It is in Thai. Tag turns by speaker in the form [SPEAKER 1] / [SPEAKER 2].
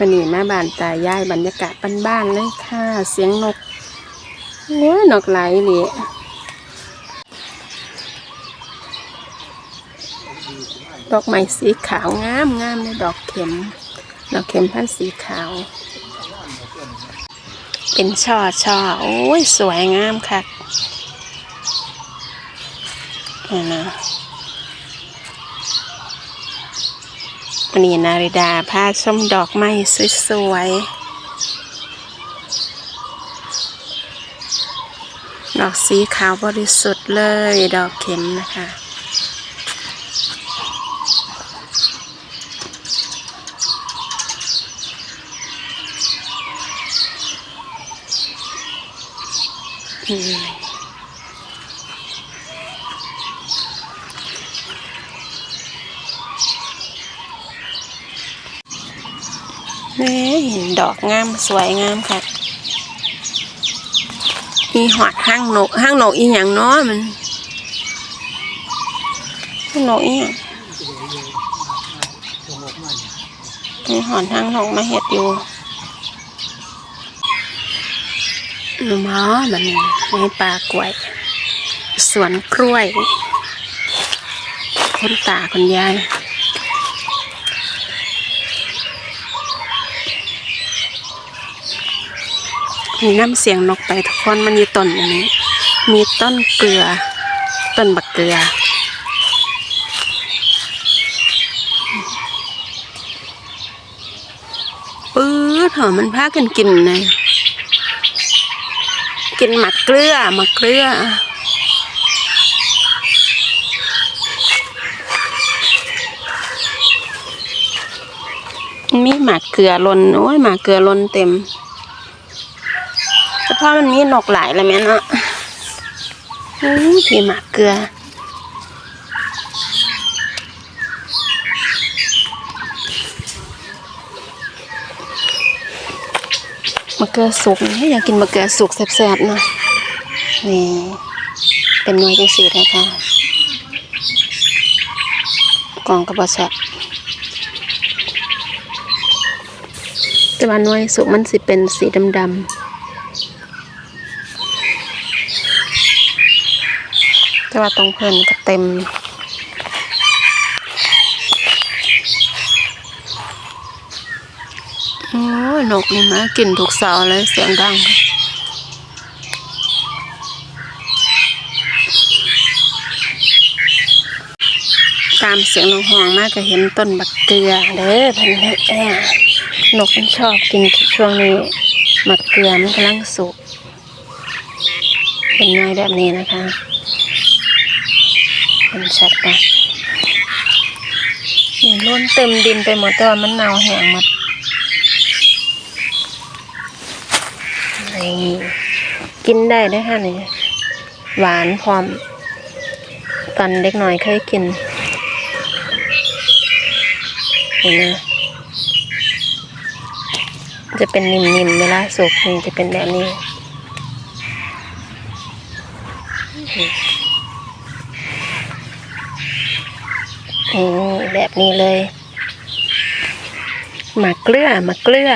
[SPEAKER 1] วันนี้มาบ้านตายายบรรยากาศบ้านๆเลยค่ะ เสียงนกโอ้ยนกไหลเลยดอกไม้สีขาวงามงามเลยดอกเข็ม ดอกเข็มพันสีขาว เป็นช่อช่อโอ้ย สวยงามค่ะนี่นะ วันนี้นาริดาพาชมดอกไม้สวยๆ ดอกสีขาวบริสุทธิ์เลย ดอกเข็มนะคะอืม เห็นดอกงามสวยงามค่ะมีหอดห้างนกห้างนกอีหยังเนาะมันห้างนกอีหยังมีหอดห้างนกมาเห็ดอยู่หมอแบบนี้ให้ปลากล้วย สวนกล้วย คนตาคนยาย มีน้ำเสียงนกไปทุกคนมันมีต้นอันนี้ มีต้นเกลือ ต้นบักเกลือ ปื้อเถอะมันพากันกินเลยกินหมักเกลือหมักเกลือมีหมากเกลือลนโอ้ยหมากเกลือลนเต็ม แต่พอมันมีนกหลายแล้วแม่เนาะอู้พี่หมากเกลือมะเกลือสุกนี่อยากกินมะเกลือสุกแซ่บๆนะนี่ เป็นน่วยจังสีนะคะกล่องกระบอกแซ่บแต่ว่าน่วยสุกมันสิเป็นสีดำๆแต่ ว่าตรงเพิ่นก็เต็มโอ้นกนี่มากินทุกเสาร์เลยเสียงดังตามเสียงนกห้องมากก็เห็นต้นบักเกลือเด้อเพันเฮ็ดเนี่นกมันชอบกินช่วงนี้บักเกลือมันกำลังสุกเป็นไงแบบนี้นะคะ เป็นชัดนะนี่ล้นเต็มดินไปหมดแต่ว่ามันเน่าแห้งหมดนี่กินได้ด้วยค่ะนี่หวานพร้อม ตอนเด็กหน่อยเคยกินเห็นไหมจะเป็นนิ่มๆเวลาสุกนี่จะเป็นแบบนี้ โอ้แบบนี้เลย มาเกลือมาเกลือ